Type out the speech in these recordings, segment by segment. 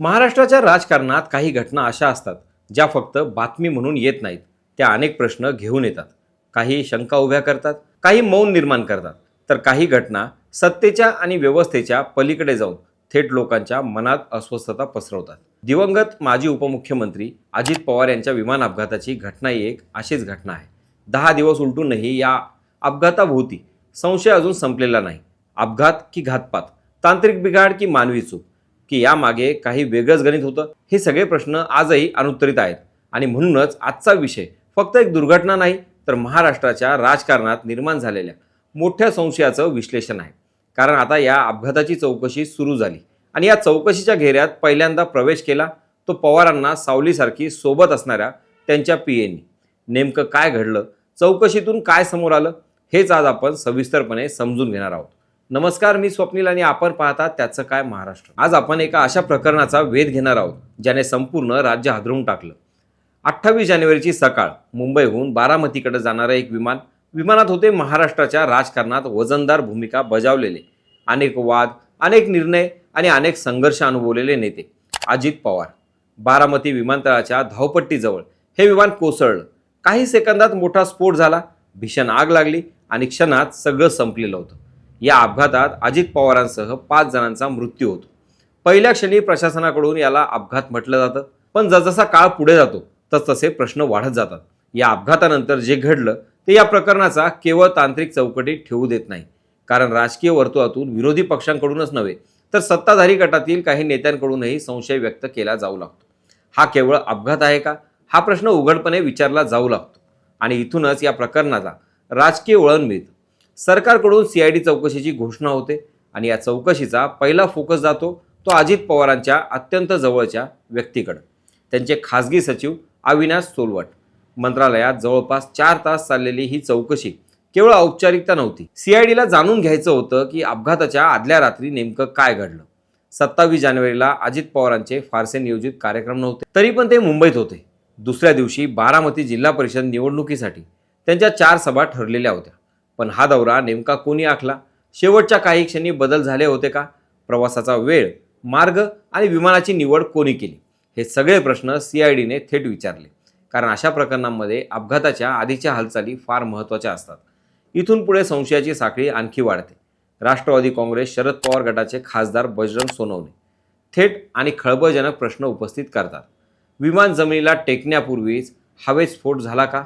महाराष्ट्राच्या राजकारणात काही घटना अशा असतात ज्या फक्त बातमी म्हणून येत नाहीत. त्या अनेक प्रश्न घेऊन येतात. काही शंका उभ्या करतात काही मौन निर्माण करतात. तर काही घटना सत्तेच्या आणि व्यवस्थेच्या पलीकडे जाऊन थेट लोकांच्या मनात अस्वस्थता पसरवतात. दिवंगत माजी उपमुख्यमंत्री अजित पवार यांच्या विमान अपघाताची घटना ही एक अशीच घटना आहे. दहा दिवस उलटूनही या अपघाताभोवती संशय अजून संपलेला नाही. अपघात की घातपात तांत्रिक बिघाड की मानवी चूक की यामागे काही वेगळंच गणित होतं? हे सगळे प्रश्न आजही अनुत्तरित आहेत. आणि म्हणूनच आजचा विषय फक्त एक दुर्घटना नाही तर महाराष्ट्राच्या राजकारणात निर्माण झालेल्या मोठ्या संशयाचं विश्लेषण आहे. कारण आता या अपघाताची चौकशी सुरू झाली. आणि या चौकशीच्या घेऱ्यात पहिल्यांदा प्रवेश केला तो पवारांना सावलीसारखी सोबत असणाऱ्या त्यांच्या पी एनी नेमकं काय घडलं? चौकशीतून काय समोर आलं? हेच आज आपण सविस्तरपणे समजून घेणार आहोत. नमस्कार मी स्वप्नील आणि आपण पाहता त्याचं काय महाराष्ट्र. आज आपण एका अशा प्रकरणाचा वेध घेणार आहोत ज्याने संपूर्ण राज्य हादरवून टाकलं. अठ्ठावीस जानेवारीची सकाळ मुंबईहून बारामतीकडे जाणारं एक विमान विमानात होते महाराष्ट्राच्या राजकारणात वजनदार भूमिका बजावलेले. अनेक वाद अनेक निर्णय आणि अनेक संघर्ष अनुभवलेले नेते. अजित पवार बारामती विमानतळाच्या धावपट्टीजवळ हे विमान कोसळलं. काही सेकंदात मोठा स्फोट झाला भीषण आग लागली आणि क्षणात सगळं संपलेलं होतं. या अपघातात अजित पवारांसह पाच जणांचा मृत्यू होतो. पहिल्या क्षणी प्रशासनाकडून याला अपघात म्हटलं जातं. पण जसजसा काळ पुढे जातो तसतसे प्रश्न वाढत जातात. या अपघातानंतर जे घडलं ते या प्रकरणाचा केवळ तांत्रिक चौकटीत ठेवू देत नाही. कारण राजकीय वर्तुळातून विरोधी पक्षांकडूनच नव्हे तर सत्ताधारी गटातील काही नेत्यांकडूनही संशय व्यक्त केला जाऊ लागतो. हा केवळ अपघात आहे का? हा प्रश्न उघडपणे विचारला जाऊ लागतो. आणि इथूनच या प्रकरणाला राजकीय वळण मिळतं. सरकारकडून सीआयडी चौकशीची घोषणा होते आणि या चौकशीचा पहिला फोकस जातो तो अजित पवारांच्या अत्यंत जवळच्या व्यक्तीकडं. त्यांचे खासगी सचिव अविनाश सोलवट. मंत्रालयात जवळपास चार तास चाललेली ही चौकशी केवळ औपचारिकता नव्हती. सीआयडीला जाणून घ्यायचं होतं की अपघाताच्या आदल्या रात्री नेमकं काय घडलं. सत्तावीस जानेवारीला अजित पवारांचे फारसे नियोजित कार्यक्रम नव्हते तरी पण ते मुंबईत होते. दुसऱ्या दिवशी बारामती जिल्हा परिषद निवडणुकीसाठी त्यांच्या चार सभा ठरलेल्या होत्या. पण हा दौरा नेमका कोणी आखला? शेवटच्या काही क्षणी बदल झाले होते का? प्रवासाचा वेळ मार्ग आणि विमानाची निवड कोणी केली? हे सगळे प्रश्न सी आय डीने थेट विचारले. कारण अशा प्रकरणांमध्ये अपघाताच्या आधीच्या हालचाली फार महत्त्वाच्या असतात. इथून पुढे संशयाची साखळी आणखी वाढते. राष्ट्रवादी काँग्रेस शरद पवार गटाचे खासदार बजरंग सोनवणे थेट आणि खळबळजनक प्रश्न उपस्थित करतात. विमान जमिनीला टेकण्यापूर्वीच हवेत स्फोट झाला का?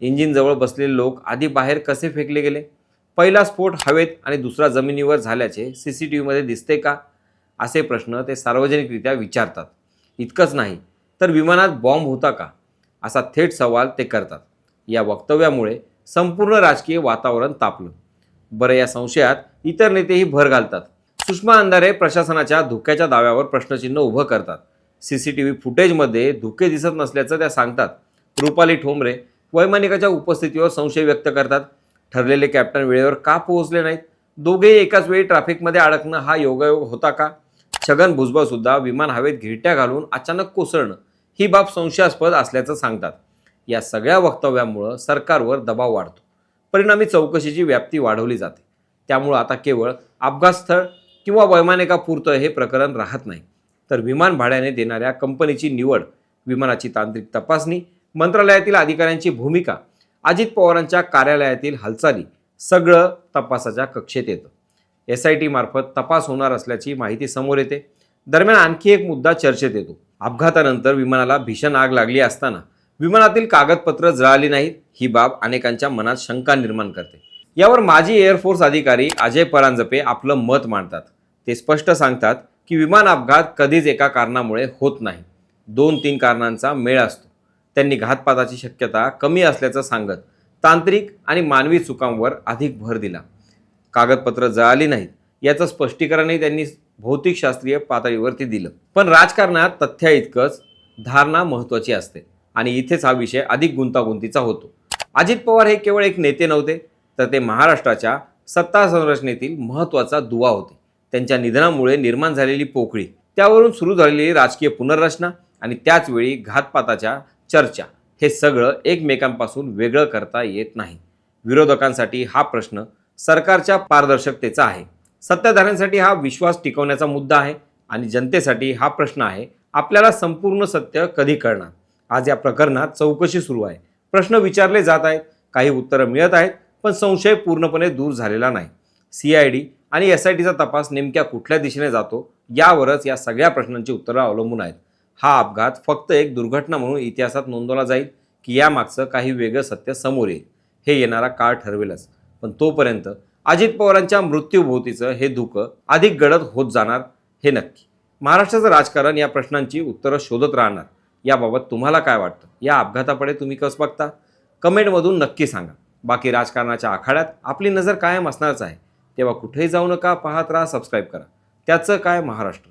इंजिनजवळ बसलेले लोक आधी बाहेर कसे फेकले गेले? पहिला स्फोट हवेत आणि दुसरा जमिनीवर झाल्याचे सी सी टी व्हीमध्ये दिसते का? असे प्रश्न ते सार्वजनिकरित्या विचारतात. इतकंच नाही तर विमानात बॉम्ब होता का? असा थेट सवाल ते करतात. या वक्तव्यामुळे संपूर्ण राजकीय वातावरण तापलं. बरं या संशयात इतर नेतेही भर घालतात. सुषमा अंधारे प्रशासनाच्या धोक्याच्या दाव्यावर प्रश्नचिन्ह उभं करतात. सी सी टी व्ही फुटेजमध्ये धोके दिसत नसल्याचं त्या सांगतात. रुपाली ठोंबरे वैमानिकाच्या उपस्थितीवर संशय व्यक्त करतात. ठरलेले कॅप्टन वेळेवर का पोहोचले नाहीत? दोघेही एकाच वेळी ट्रॅफिकमध्ये अडकणं हा योगायोग होता का? छगन भुजबळसुद्धा विमान हवेत घिरट्या घालून अचानक कोसळणं ही बाब संशयास्पद असल्याचं सांगतात. या सगळ्या वक्तव्यामुळं सरकारवर दबाव वाढतो. परिणामी चौकशीची व्याप्ती वाढवली जाते. त्यामुळं आता केवळ अपघातस्थळ किंवा वैमानिकापुरतं हे प्रकरण राहत नाही. तर विमान भाड्याने देणाऱ्या कंपनीची निवड विमानाची तांत्रिक तपासणी मंत्रालयातील अधिकाऱ्यांची भूमिका अजित पवारांच्या कार्यालयातील हालचाली सगळं तपासाच्या कक्षेत येतं. एस आय टी मार्फत तपास होणार असल्याची माहिती समोर येते. दरम्यान आणखी एक मुद्दा चर्चेत येतो. अपघातानंतर विमानाला भीषण आग लागली असताना विमानातील कागदपत्र जळाली नाहीत ही बाब अनेकांच्या मनात शंका निर्माण करते. यावर माजी एअरफोर्स अधिकारी अजय परांजपे आपलं मत मांडतात. ते स्पष्ट सांगतात की विमान अपघात कधीच एका कारणामुळे होत नाही. दोन तीन कारणांचा मेळ असतो. त्यांनी घातपाताची शक्यता कमी असल्याचं सांगत तांत्रिक आणि मानवी चुकांवर अधिक भर दिला. कागदपत्र जळाली नाहीत याचं स्पष्टीकरणही त्यांनी भौतिकशास्त्रीय पातळीवरती दिलं. पण राजकारणात तथ्या इतकंच धारणा महत्त्वाची असते आणि इथेच हा विषय अधिक गुंतागुंतीचा होतो. अजित पवार हे केवळ एक नेते नव्हते तर ते महाराष्ट्राच्या सत्ता संरचनेतील महत्त्वाचा दुवा होते. त्यांच्या निधनामुळे निर्माण झालेली पोकळी त्यावरून सुरू झालेली राजकीय पुनर्रचना आणि त्याचवेळी घातपाताच्या चर्चा. हे सगळं एकमेकांपासून वेगळं करता येत नाही. विरोधकांसाठी हा प्रश्न सरकारच्या पारदर्शकतेचा आहे. सत्ताधाऱ्यांसाठी हा विश्वास टिकवण्याचा मुद्दा आहे आणि जनतेसाठी हा प्रश्न आहे. आपल्याला संपूर्ण सत्य कधी कळणार? आज या प्रकरणात चौकशी सुरू आहे. प्रश्न विचारले जात आहेत. काही उत्तरं मिळत आहेत पण संशय पूर्णपणे दूर झालेला नाही. सी आय डी आणि एस आय टीचा तपास नेमक्या कुठल्या दिशेने जातो यावरच या सगळ्या प्रश्नांची उत्तरं अवलंबून आहेत. हा अपघात फक्त एक दुर्घटना म्हणून इतिहासात नोंदवला जाईल की यामागचं काही वेगळं सत्य समोर येईल. हे येणारा काळ ठरवेलच. पण तोपर्यंत अजित पवारांच्या मृत्यूभोवतीचं हे धुकं अधिक गडद होत जाणार हे नक्की. महाराष्ट्राचं राजकारण या प्रश्नांची उत्तरं शोधत राहणार. याबाबत तुम्हाला काय वाटतं? या अपघाताकडे तुम्ही कसं बघता? कमेंटमधून नक्की सांगा. बाकी राजकारणाच्या आखाड्यात आपली नजर कायम असणारच आहे. तेव्हा कुठेही जाऊ नका पाहत राहा सबस्क्राईब करा. त्याचं काय महाराष्ट्र?